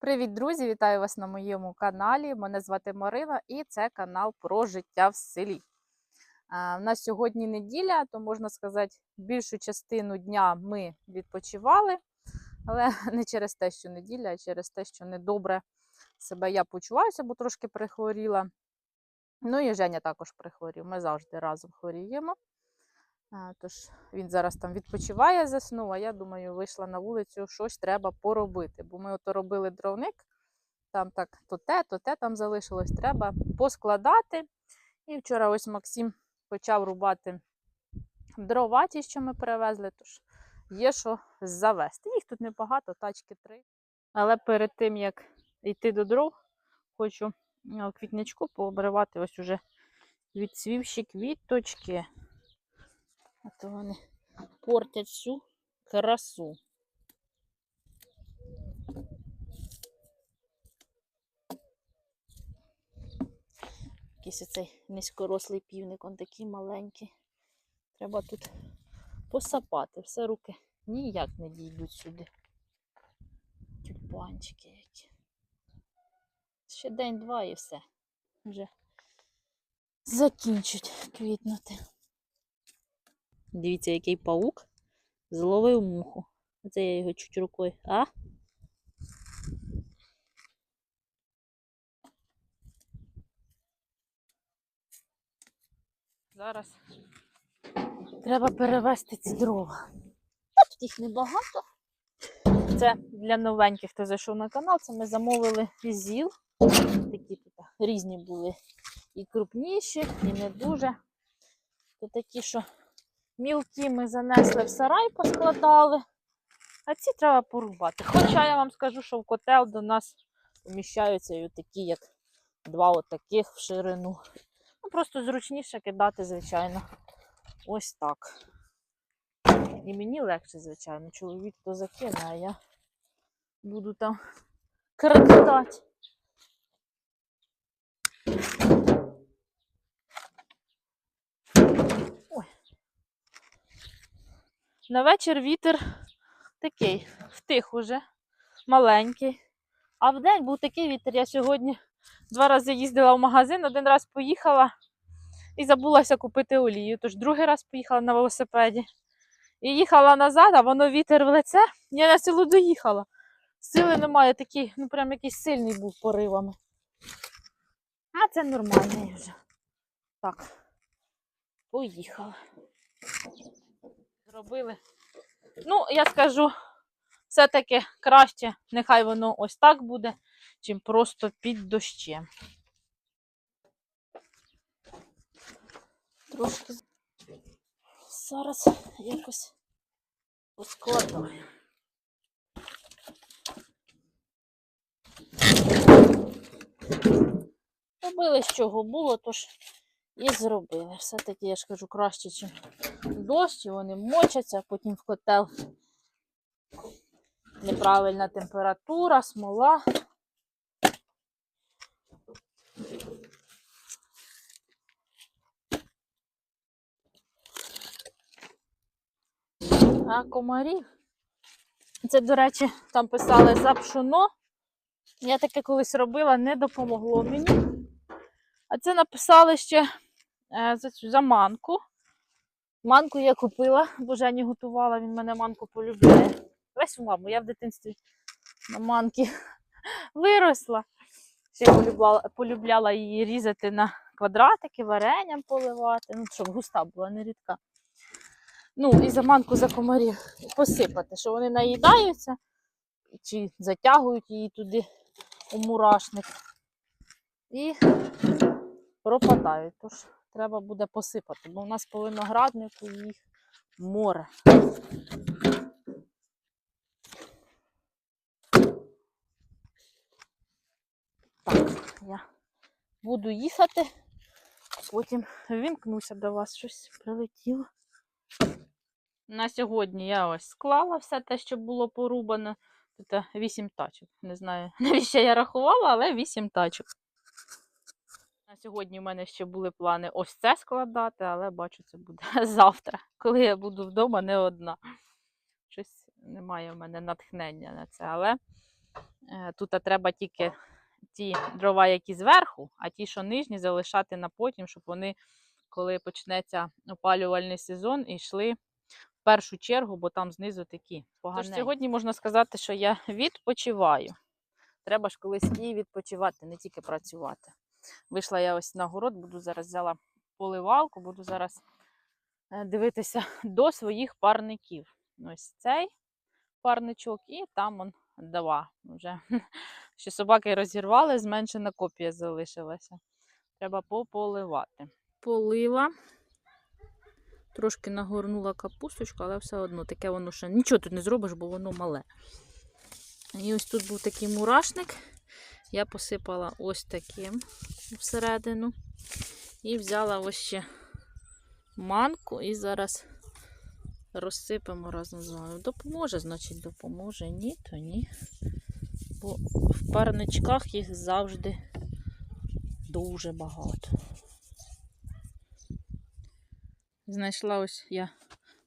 Привіт, друзі! Вітаю вас на моєму каналі. Мене звати Марина і це канал про життя в селі. У нас сьогодні неділя, то можна сказати, більшу частину дня ми відпочивали, але не через те, що неділя, а через те, що недобре себе я почуваюся, бо трошки прихворіла. Ну і Женя також прихворів. Ми завжди разом хворіємо. Тож він зараз там відпочиває, заснув, а я думаю, вийшла на вулицю, щось треба поробити. Бо ми ото робили дровник, там так то те, то те там залишилось, треба поскладати. І вчора ось Максим почав рубати дрова, ті, що ми перевезли, тож є що завести. Їх тут небагато, тачки три. Але перед тим, як йти до дров, хочу квітничку пообривати ось уже відцвівші квіточки. А то вони портять всю красу. Якийсь оцей низькорослий півник, он такий маленький. Треба тут посапати. Все руки ніяк не дійдуть сюди. Тюльпанчики які. Ще день-два і все. Вже закінчать квітнути. Дивіться, який паук зловив муху. Оце я його чуть рукою. А? Зараз треба перевезти ці дрова. Тут їх небагато. Це для новеньких, хто зайшов на канал. Це ми замовили зіл. Такі тут різні були. І крупніші, і не дуже. То такі, що Мілкі ми занесли в сарай, поскладали, а ці треба порубати. Хоча я вам скажу, що в котел до нас поміщаються і такі, як два отаких в ширину. Ну, Просто зручніше кидати, звичайно, ось так. І мені легше, звичайно. Чоловік то закине, а я буду там крадати. На вечір вітер такий, втих уже, маленький. А в день був такий вітер. Я сьогодні два рази їздила в магазин, один раз поїхала і забулася купити олію. Тож другий раз поїхала на велосипеді. І їхала назад, а воно вітер в лице. Я на село доїхала. Сили немає, такий, ну прям якийсь сильний був поривами. А це нормальний вже. Так, поїхала зробили. Ну, я скажу, все-таки краще, нехай воно ось так буде, чим просто під дощем. Трошки зараз якось поскладаю. Робили з чого було, тож і зробили. Все-таки, я ж кажу, краще, ніж дощ, і вони мочаться, потім в котел неправильна температура, смола. А комарів. Це, до речі, там писали за пшоно. Я таке колись робила, не допомогло мені. А це написали ще е, за цю за манку. Я купила, бо Жені готувала, він мене манку полюбляє. Весь маму, я в дитинстві на манки виросла. Ще полюбляла, полюбляла її різати на квадратики, варенням поливати, ну, щоб густа була, не рідка. Ну, і за манку за комарів посипати, що вони наїдаються чи затягують її туди у мурашник. І пропадають. Тож треба буде посипати, бо у нас по винограднику їх море. Так, я буду їхати, потім вімкнуся до вас, щось прилетіло. На сьогодні я ось склала все те, що було порубано. Тут 8 тачок. Не знаю, навіщо я рахувала, але 8 тачок. Сьогодні в мене ще були плани ось це складати, але бачу, це буде завтра, коли я буду вдома не одна. Щось немає в мене натхнення на це. Але Е, Тут треба тільки ті дрова, які зверху, а ті, що нижні, залишати на потім, щоб вони, коли почнеться опалювальний сезон, йшли в першу чергу, бо там знизу такі погані. Тож сьогодні можна сказати, що я відпочиваю. Треба ж колись і відпочивати, не тільки працювати. Вийшла я ось на город, буду зараз взяла поливалку, буду зараз е, дивитися до своїх парників. Ось цей парничок, і там он два. Вже ще собаки розірвали, зменшена копія залишилася. Треба пополивати. Полила. Трошки нагорнула капусточку, але все одно таке воно ще нічого тут не зробиш, бо воно мале. І ось тут був такий мурашник. Я посипала ось таким всередину. І взяла ось ще манку і зараз розсипемо разом з вами. Допоможе, значить, допоможе. Ні, то ні. Бо в парничках їх завжди дуже багато. Знайшла ось я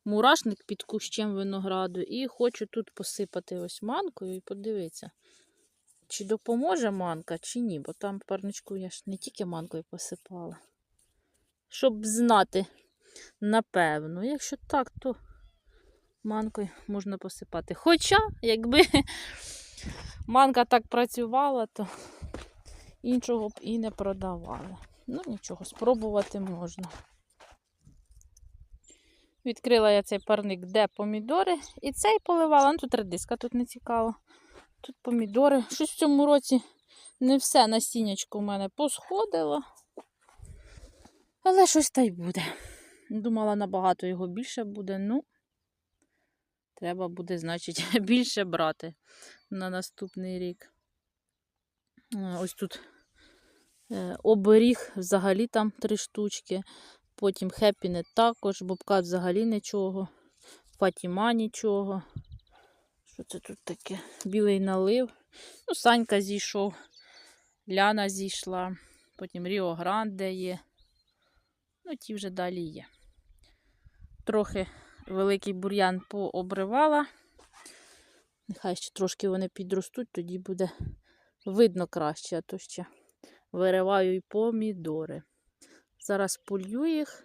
мурашник під кущем винограду і хочу тут посипати ось манкою і подивитися, чи допоможе манка, чи ні, бо там парничку я ж не тільки манкою посипала. Щоб знати, напевно, якщо так, то манкою можна посипати. Хоча, якби манка так працювала, то іншого б і не продавали. Ну, нічого, спробувати можна. Відкрила я цей парник, де помідори, і цей поливала. Ну, тут редиска, тут не цікаво. Тут помідори. Щось в цьому році не все насіннячко у мене посходило. Але щось та й буде. Думала, набагато його більше буде. Ну, треба буде, значить, більше брати на наступний рік. Е, Ось тут е, оберіг, взагалі там три штучки. Потім хеппіне також, бобка взагалі нічого. Фатіма нічого. Що це тут таке? Білий налив. Ну, Санька зійшов, Ляна зійшла, потім Ріо Гранде є. Ну, ті вже далі є. Трохи великий бур'ян пообривала. Нехай ще трошки вони підростуть, тоді буде видно краще, а то ще вириваю і помідори. Зараз полью їх.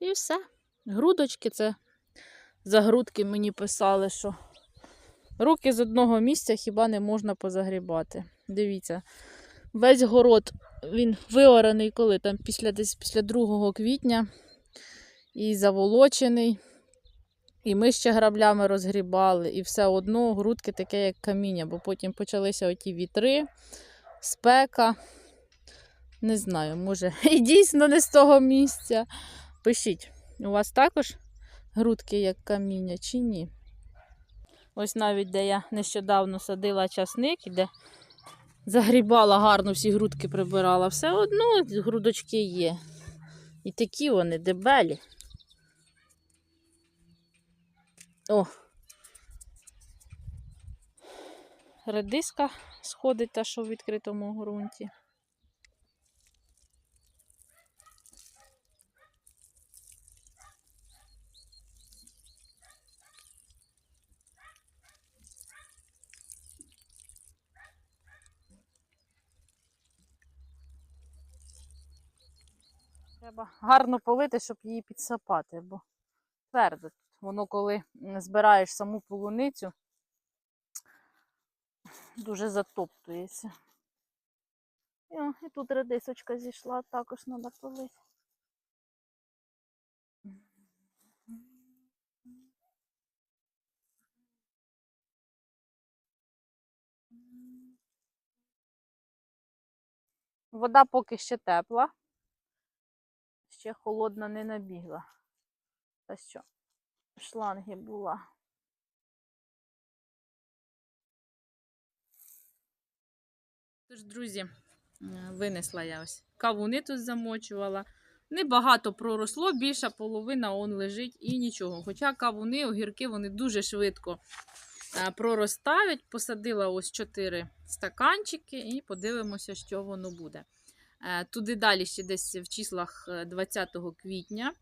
І все. Грудочки це за грудки мені писали, що руки з одного місця хіба не можна позагрібати. Дивіться, весь город він виораний, коли там після десь після 2 квітня і заволочений. І ми ще граблями розгрібали, і все одно грудки таке, як каміння, бо потім почалися оті вітри, спека. Не знаю, може, і дійсно не з того місця. Пишіть, у вас також грудки як каміння чи ні? Ось навіть де я нещодавно садила часник, де загрібала гарно, всі грудки прибирала, все одно грудочки є. І такі вони дебелі. О! Редиска сходить та, що в відкритому ґрунті. Треба гарно полити, щоб її підсапати, бо твердо. Воно, коли збираєш саму полуницю, дуже затоптується. І, о, і тут редисочка зійшла, також треба полити. Вода поки ще тепла, ще холодна не набігла. Та що? В шланги була. Тож, друзі, е, винесла я ось. Кавуни тут замочувала. Небагато проросло, більша половина он лежить і нічого. Хоча кавуни, огірки, вони дуже швидко е, проростають. Посадила ось 4 стаканчики і подивимося, що воно буде. Е, Туди далі ще десь в числах е, 20 квітня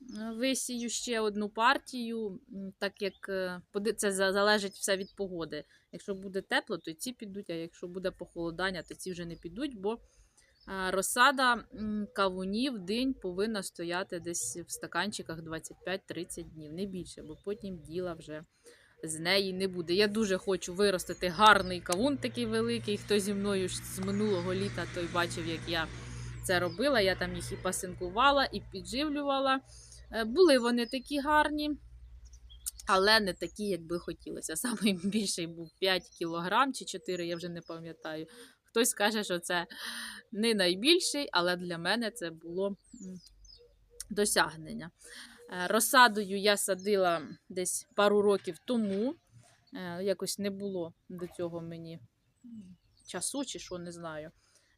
Е, Висію ще одну партію, так як е, це залежить все від погоди. Якщо буде тепло, то ці підуть, а якщо буде похолодання, то ці вже не підуть, бо е, розсада кавунів день повинна стояти десь в стаканчиках 25-30 днів, не більше, бо потім діла вже з неї не буде. Я дуже хочу виростити гарний кавун такий великий. Хто зі мною з минулого літа, той бачив, як я це робила. Я там їх і пасинкувала, і підживлювала. Е, Були вони такі гарні, але не такі, як би хотілося. Самий більший був 5 кілограм чи 4, я вже не пам'ятаю. Хтось каже, що це не найбільший, але для мене це було досягнення. Е, Розсадою я садила десь пару років тому. Е, Якось не було до цього мені часу, чи що, не знаю.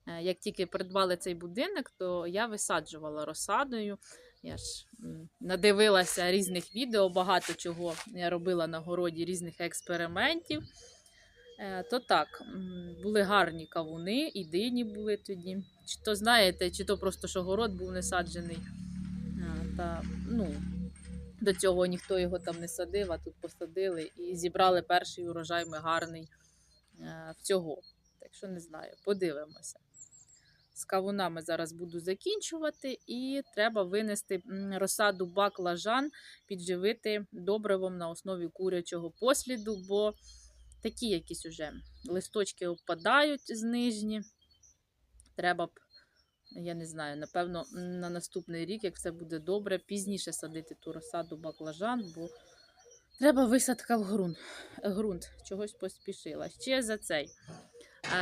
Е, Як тільки придбали цей будинок, то я висаджувала розсадою. Я ж надивилася різних відео, багато чого я робила на городі, різних експериментів. То так, були гарні кавуни, і дині були тоді. Чи то знаєте, чи то просто що город був не саджений. Та, ну, до цього ніхто його там не садив, а тут посадили і зібрали перший урожай ми гарний е, в цього. Так що не знаю, подивимося. З кавунами зараз буду закінчувати, і треба винести розсаду баклажан, підживити добривом на основі курячого посліду, бо такі якісь уже листочки опадають з нижні. Треба б, я не знаю, напевно, на наступний рік, як все буде добре, пізніше садити ту розсаду баклажан, бо треба висадка в ґрунт. ґрунт. Чогось поспішила. Ще за цей.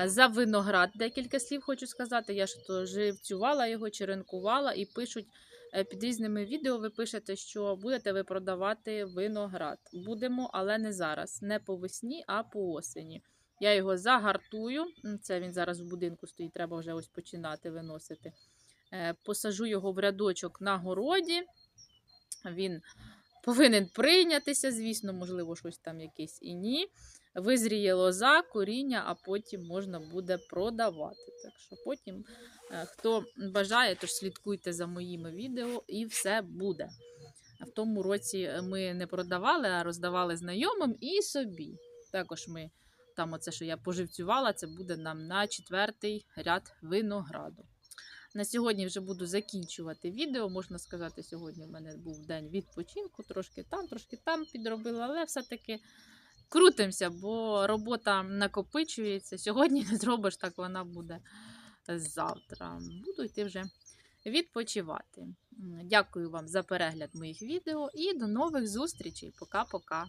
За виноград декілька слів хочу сказати. Я ж то живцювала його, черенкувала і пишуть е, під різними відео. Ви пишете, що будете ви продавати виноград. Будемо, але не зараз, не по весні, а по осені. Я його загартую. Це він зараз в будинку стоїть, треба вже ось починати виносити. Е, Посажу його в рядочок на городі. Він повинен прийнятися, звісно, можливо, щось там якесь і ні. Визріє лоза, коріння, а потім можна буде продавати. Так що потім, е, хто бажає, тож слідкуйте за моїми відео і все буде. В тому році ми не продавали, а роздавали знайомим і собі. Також ми там, оце, що я поживцювала, це буде нам на четвертий ряд винограду. На сьогодні вже буду закінчувати відео. Можна сказати, сьогодні в мене був день відпочинку, трошки там, трошки там підробила, але все-таки крутимося, бо робота накопичується. Сьогодні не зробиш, так вона буде завтра. Буду йти вже відпочивати. Дякую вам за перегляд моїх відео і до нових зустрічей. Пока-пока.